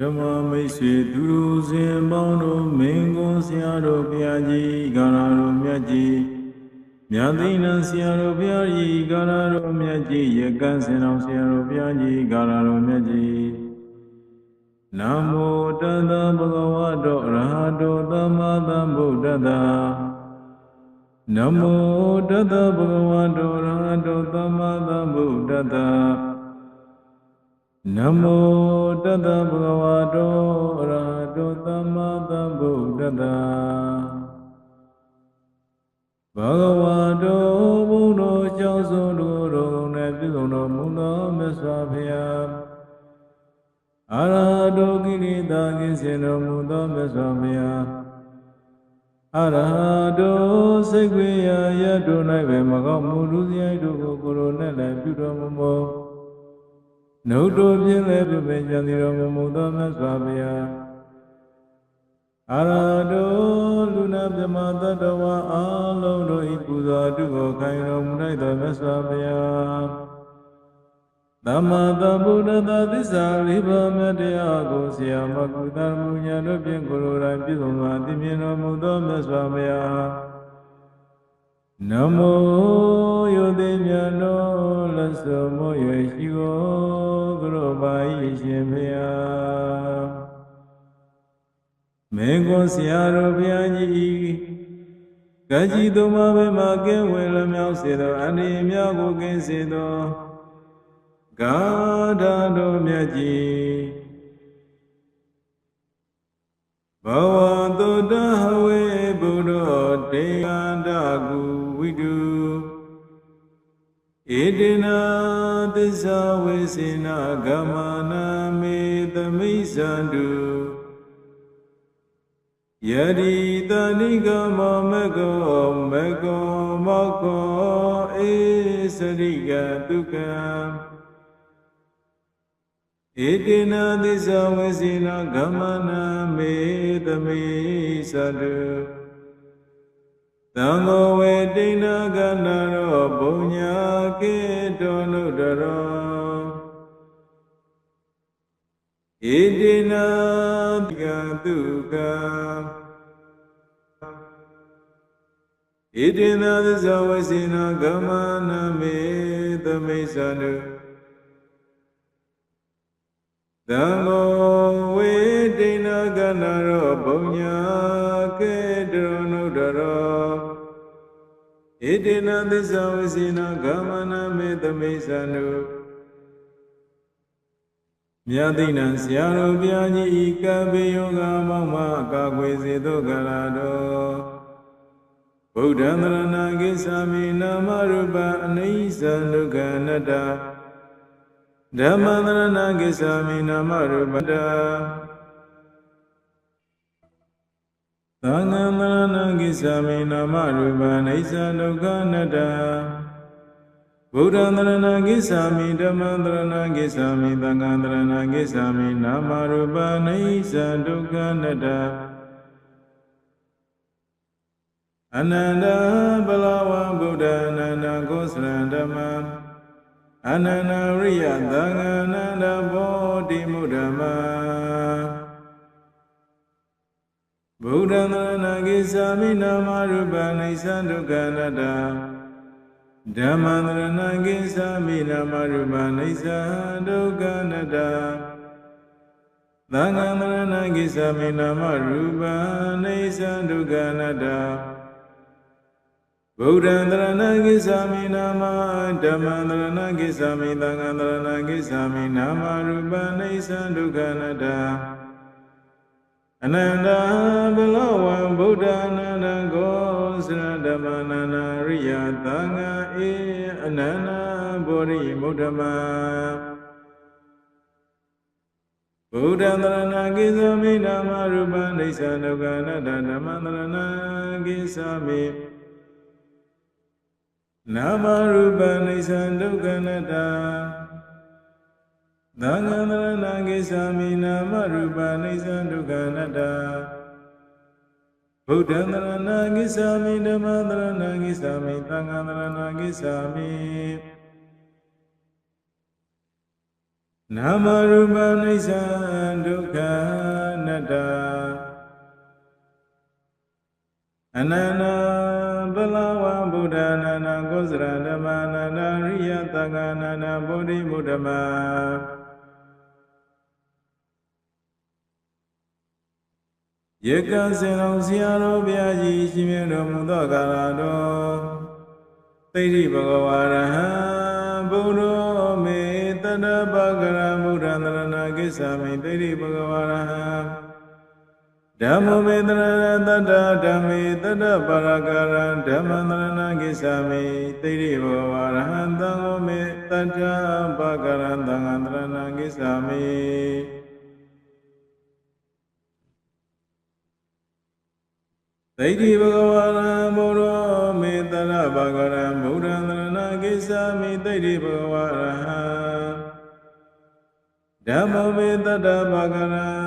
ဓမ္မမိတ်ဆွေသူတို့စဉ်ပေါင်းတို့မင်းကွန်ဆရာတို့ဘုရားကြီးကာရတော်မြတ်ကြီးမြတ်သိဏဆရာတော်ဘုရားကြီးကာရတော်မြတ်ကြီးရကန်းစင်တော်ဆရာတော်ဘုရားကြီးကာရတော်မြတ်ကြီးနမောတတ္တဗုဒ္ဓဝါတောအရဟတောသမ္မာသမ္ဗုဒ္ဓတ္တနမောတတ္တဗုဒ္ဓဝါတောအရဟတောသမ္မာသမ္ဗုဒ္ဓတ္တ နမောတတ္တဗုဒ္ဓဝါတောအရဟတောသမ္မာသမ္ဗုဒ္ဓတ္တဘဂဝါတောဘုဒ္ဓကျောင်းစုံတို့တော်နဲ့ပြုစုံတော်မူသောမြတ်စွာဘုရားအရဟတောကိရိတာကိစေတော်မူသောမြတ်စွာဘုရားအရဟတောစိတ်ဝေယရတ္တု၌ပဲမကောင်းမှုလူစရိုက်တို့ကိုကိုယ်တော်နဲ့လည်းပြုတော်မူမော နှုတ်တို့ဖြင့်လည်းပြပင်ကြံစီတော်မူမူသောမြတ်စွာဘုရားအာရတောလူနာမြမတတ္တဝါအလုံးတို့ဤပူဇော်တုကိုခံတော်မူလိုက်သောမြတ်စွာဘုရားသမ္မာသမ္ဗုဒ္ဓသာသစ္စာလေးပါးမြတ်တရားကိုဆရာမကုသမူညာတို့ဖြင့်ကိုယ်တော်တိုင်ပြည့်စုံစွာသိမြင်တော်မူသောမြတ်စွာဘုရားနမောယုတိမြတ်တော်လက်စုံမို့၍ရှိကို ကရောပါ၏ရှင်ဖျားမေကွန်ဆရာတော်ဘုရားကြီးကကြီးသုံးပါးပဲမှာကင်းဝေလမြောက်စေသောအန္တရာယ်များကိုကင်းစေသောဂါထာတော်မြတ်ကြီးဘဝတုတ္တဟဝေဘုဒ္ဓတေယန္တကုဝိတု ဣတိနာသစ္စာဝေစေနာဂမနာမေသမိစ္ဆန္တုယတိတဏိကမောမကောမကောမောကောဧစရိကတုကံဣတိနာသစ္စာဝေစီနာဂမနာမေသမိသတု သံဃောဝေတိဏကနာရောဘုံညာကေတောနုတရောဣတိနာကတုကဣတိနာသစ္စာဝေစီနာဂမနာမေသမိသတုသံဃောဝေဒိဏကနာရောဘုံညာကေတရနုတရော ဣတိနသစ္စာဝစီနာဂမနာမေသမိသနုမြတ်သိဏံဆရာတော်ဘုရားကြီးဤကံပေယောဂမောင်မအကာကွယ်စေသောကရာတော်ဗုဒ္ဓံတရဏကိသာမိနာမရူပအနိစ္စဒုက္ခအနတ္တဓမ္မန္တရဏကိသာမိနာမရူပတ သံဃံတရဏကိသာမိနာမရူပအိသဒုက္ခအနတ္တဗုဒ္ဓံတရဏကိသာမိဓမ္မံတရဏကိသာမိသံဃံတရဏကိသာမိနာမရူပအိသဒုက္ခအနတ္တအနန္တဘလဝံဗုဒ္ဓအနန္တကိုသရံဓမ္မံအနန္တရိယသံဃာနန္ဒဘောဓိမုဒ္ဓမ ဗုဒ္ဓံသရဏကိသာမိနာမရူပနိစ္စဒုက္ခအနတ္တဓမ္မံသရဏကိသာမိနာမရူပနိစ္စဒုက္ခအနတ္တသံဃံသရဏကိသာမိနာမရူပနိစ္စဒုက္ခအနတ္တဗုဒ္ဓံတရဏဂိသာမိနာမဓမ္မံတရဏဂိသာမိသံဃံတရဏဂိသာမိနာမရူပနိစ္စဒုက္ခအနတ္တ အနန္တဘလဝံဗုဒ္ဓအနန္တကိုသရဓမ္မနန္ဒရိယသံဃာဧအနန္တဘောရိမုဒ္ဓမဗုဒ္ဓံတရဏဂိသာမိနာမရူပနိစ္စဒုက္ခအနတ္တဓမ္မံတရဏဂိသာမိနာမရူပနိစ္စဒုက္ခနတ္တ သံဃံတရဏဂိသာမိနာမရူပနိစ္စဒုက္ခနတ္တဗုဒ္ဓံတရဏဂိသာမိဓမ္မံတရဏဂိသာမိသံဃံတရဏဂိသာမိနာမရူပနိစ္စဒဒုက္ခနတ္တအနန္တဘလဝဗုဒ္ဓနာနာကောစရဓမ္မနာနာရိယတက္ကနာနာဗုဒ္ဓိမုဒ္ဓမ ယေကစင်တော်ဆရာတော်ဘုရားကြီးရှင်မြတ်တော်မူသောကာလတော်သိတိဘဂဝါရဟံဘုရောမေတတ္တပကရမုဒ္ဒန္တရဏကိစ္ဆာမိသိတိဘဂဝါရဟံဓမ္မမေတရဏတတ္တဓမ္မေတတ္တပါရကရံဓမ္မန္တရဏကိစ္ဆာမိသိတိဘဂဝါရဟံသံဃောမေတတ္တပကရံသံဃန္တရဏကိစ္ဆာမိ သိတိဘဂဝါရံဘုရောမေတရဘဂရံဘုဒ္ဓံတရဏကိစ္ဆာမိသိတိဘဂဝါရဟံဓမ္မမေတ္တပကရံ